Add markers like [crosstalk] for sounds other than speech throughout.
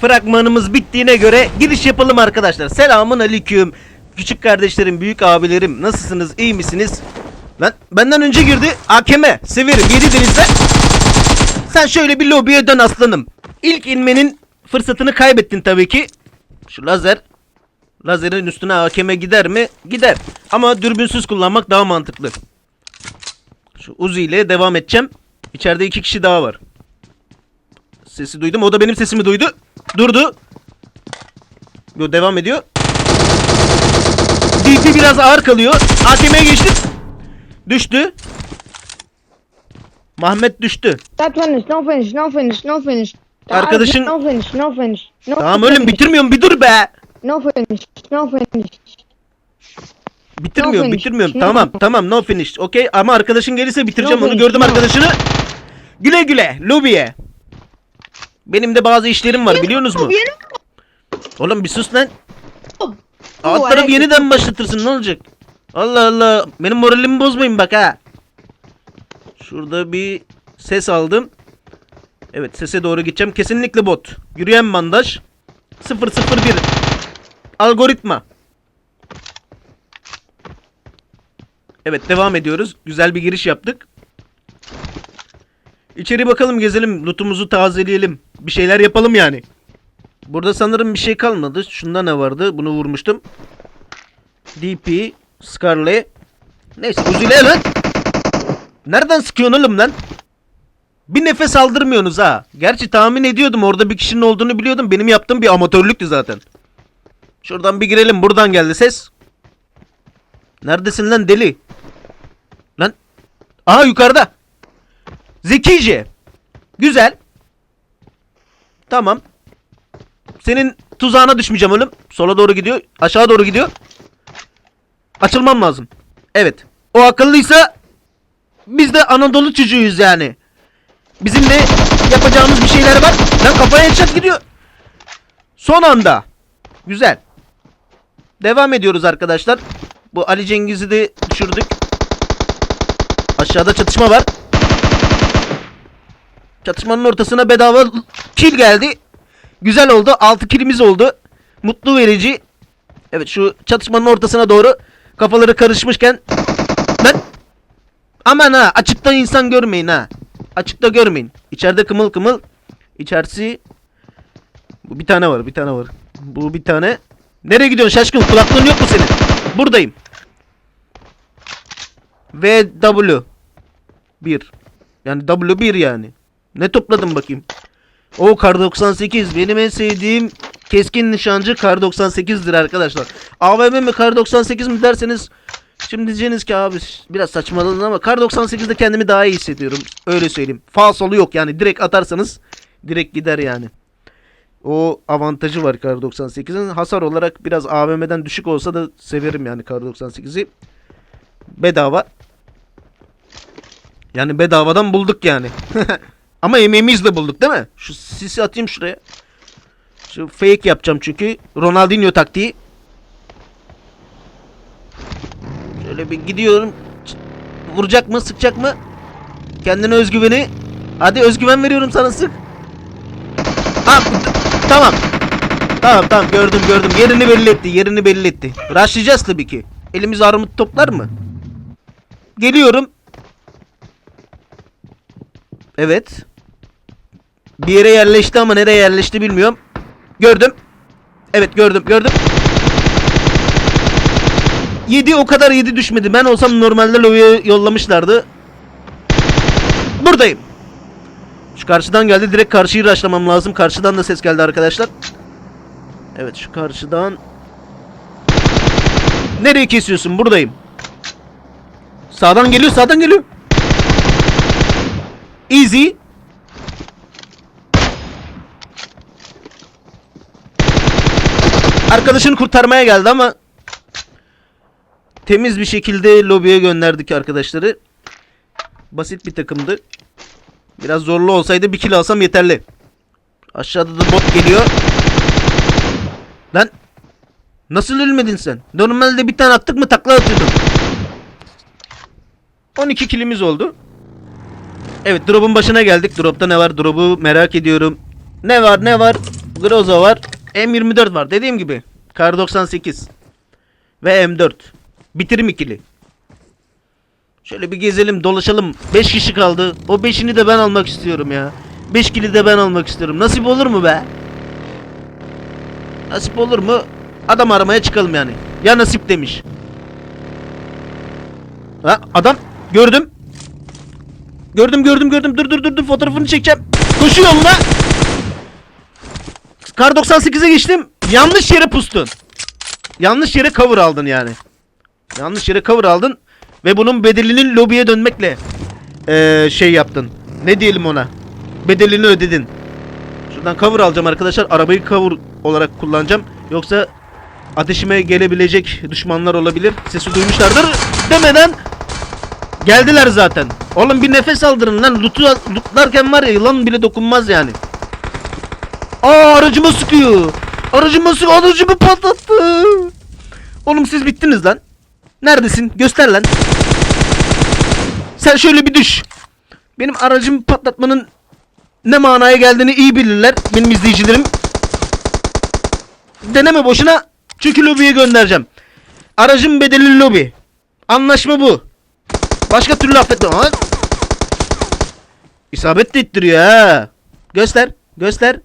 Fragmanımız bittiğine göre giriş yapalım arkadaşlar. Selamun aleyküm. Küçük kardeşlerim, büyük abilerim nasılsınız, iyi misiniz? Lan benden önce girdi. Hakeme severim. Yedi denizde. Sen şöyle bir lobiye dön aslanım. İlk inmenin fırsatını kaybettin tabii ki. Şu lazer. Lazerin üstüne hakeme gider mi? Gider. Ama dürbünsüz kullanmak daha mantıklı. Şu Uzi ile devam edeceğim. İçeride iki kişi daha var. Sesi duydum. O da benim sesimi duydu. Durdu. Yo, devam ediyor. DP biraz ağır kalıyor. AKM'ye geçtim. Düştü. Mahmet düştü. That finish, no finish, no finish, no finish. Arkadaşın- No finish, no finish. No Tamam finish, oğlum bitirmiyorum bir dur be. No finish, no finish. Bitirmiyorum No finish. bitirmiyorum. No. Tamam tamam no finish. Okey ama arkadaşın gelirse bitireceğim No onu finish, gördüm no. arkadaşını. Güle güle lobiye. Benim de bazı işlerim var biliyorsunuz mu? Oğlum bir sus lan. Alt taraf hareket. yeniden başlatırsın ne olacak? Allah Allah. Benim moralimi bozmayın bak ha. Şurada bir ses aldım. Evet sese doğru gideceğim. Kesinlikle bot. Yürüyen bandaj. 001. Algoritma. Evet devam ediyoruz. Güzel bir giriş yaptık. İçeri bakalım gezelim. Lootumuzu tazeleyelim. Bir şeyler yapalım yani. Burada sanırım bir şey kalmadı. Şunda ne vardı? Bunu vurmuştum. DP, Scarlet. Neyse Uzi'le lan. Nereden sıkıyorsun oğlum lan? Bir nefes aldırmıyorsunuz ha. Gerçi tahmin ediyordum orada bir kişinin olduğunu biliyordum. Benim yaptığım bir amatörlüktü zaten. Şuradan bir girelim. Buradan geldi ses. Neredesin lan deli? Lan. Aha yukarıda. Zekice. Güzel. Tamam. Senin tuzağına düşmeyeceğim oğlum. Sola doğru gidiyor. Aşağı doğru gidiyor. Açılmam lazım. Evet. O akıllıysa biz de Anadolu çocuğuyuz yani. Bizim de yapacağımız bir şeyler var. Lan kafaya headshot gidiyor. Son anda. Güzel. Devam ediyoruz arkadaşlar. Bu Ali Cengiz'i de düşürdük. Aşağıda çatışma var. Çatışmanın ortasına bedava kill geldi. Güzel oldu. 6 killimiz oldu. Mutlu verici. Evet şu çatışmanın ortasına doğru kafaları karışmışken ben aman ha açıkta insan görmeyin ha. Açıkta görmeyin. İçeride kımıl kımıl. İçerisi bu bir tane var, bir tane var. Bu bir tane. Nereye gidiyorsun şaşkın? Kulaklığın yok mu senin? Buradayım. V W 1. Yani W 1 yani. Ne topladım bakayım? O Kar 98 benim en sevdiğim keskin nişancı Kar 98'dir arkadaşlar. AVM mi Kar 98 mi derseniz şimdi diyeceğiniz ki abi biraz saçmaladın ama Kar 98'de kendimi daha iyi hissediyorum. Öyle söyleyeyim. Fal solu yok yani direkt atarsanız direkt gider yani. O avantajı var Kar 98'in. Hasar olarak biraz AVM'den düşük olsa da severim yani Kar 98'i. Bedava. Yani bedavadan bulduk yani. [laughs] Ama emeğimizle bulduk değil mi? Şu sisi atayım şuraya. Şu fake yapacağım çünkü. Ronaldinho taktiği. Şöyle bir gidiyorum. Vuracak mı? Sıkacak mı? Kendine özgüveni. Hadi özgüven veriyorum sana sık. Ha, tamam. Tamam tamam gördüm gördüm. Yerini belli etti. Yerini belli etti. Rushlayacağız tabii ki. Elimiz armut toplar mı? Geliyorum. Evet. Bir yere yerleşti ama nereye yerleşti bilmiyorum. Gördüm. Evet gördüm gördüm. Yedi o kadar yedi düşmedi. Ben olsam normalde Lovi'ye yollamışlardı. Buradayım. Şu karşıdan geldi. Direkt karşıyı raşlamam lazım. Karşıdan da ses geldi arkadaşlar. Evet şu karşıdan. Nereye kesiyorsun? Buradayım. Sağdan geliyor, sağdan geliyor. Easy. Arkadaşını kurtarmaya geldi ama temiz bir şekilde lobiye gönderdik arkadaşları. Basit bir takımdı. Biraz zorlu olsaydı bir kill alsam yeterli. Aşağıda da bot geliyor. Lan nasıl ölmedin sen? Normalde bir tane attık mı takla atıyordun. 12 kilimiz oldu. Evet drop'un başına geldik. Drop'ta ne var? Drop'u merak ediyorum. Ne var ne var? Groza var. M24 var. Dediğim gibi. Kar 98. Ve M4. Bitirim ikili. Şöyle bir gezelim dolaşalım. 5 kişi kaldı. O 5'ini de ben almak istiyorum ya. 5 kili de ben almak istiyorum. Nasip olur mu be? Nasip olur mu? Adam aramaya çıkalım yani. Ya nasip demiş. Ha adam gördüm. Gördüm gördüm gördüm. Dur dur dur dur fotoğrafını çekeceğim. Koşu yoluna. Kar 98'e geçtim. Yanlış yere pustun. Yanlış yere cover aldın yani. Yanlış yere cover aldın ve bunun bedelinin lobiye dönmekle eee, şey yaptın. Ne diyelim ona? Bedelini ödedin. Şuradan cover alacağım arkadaşlar. Arabayı cover olarak kullanacağım. Yoksa ateşime gelebilecek düşmanlar olabilir. Sesi duymuşlardır demeden geldiler zaten. Oğlum bir nefes aldırın lan. Lootlarken var ya yılan bile dokunmaz yani. Aa aracıma sıkıyor. Aracıma sıkıyor. Aracımı patlattı. Oğlum siz bittiniz lan. Neredesin? Göster lan. Sen şöyle bir düş. Benim aracımı patlatmanın ne manaya geldiğini iyi bilirler benim izleyicilerim. Deneme boşuna çünkü lobiye göndereceğim. Aracın bedeli lobi. Anlaşma bu. Başka türlü affetmem. İsabet de ittiriyor ha. Göster. Göster.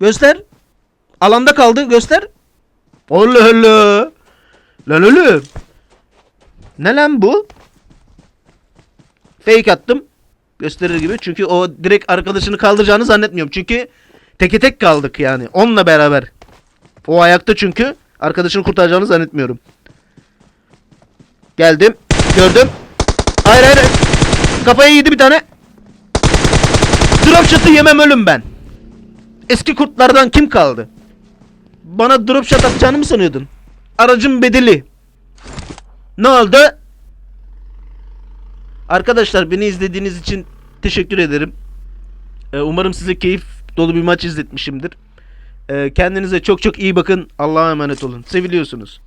Göster. Alanda kaldı. Göster. Allah Allah. Lan oğlum. Ne lan bu? Fake attım. Gösterir gibi. Çünkü o direkt arkadaşını kaldıracağını zannetmiyorum. Çünkü teke tek kaldık yani. Onunla beraber. O ayakta çünkü. Arkadaşını kurtaracağını zannetmiyorum. Geldim. Gördüm. Hayır hayır. Kafaya yedi bir tane. Drop shot'ı yemem ölüm ben. Eski kurtlardan kim kaldı? Bana drop shot atacağını mı sanıyordun? Aracın bedeli. Ne oldu? Arkadaşlar beni izlediğiniz için teşekkür ederim. Ee, umarım size keyif dolu bir maç izletmişimdir. Ee, kendinize çok çok iyi bakın. Allah'a emanet olun. Seviliyorsunuz.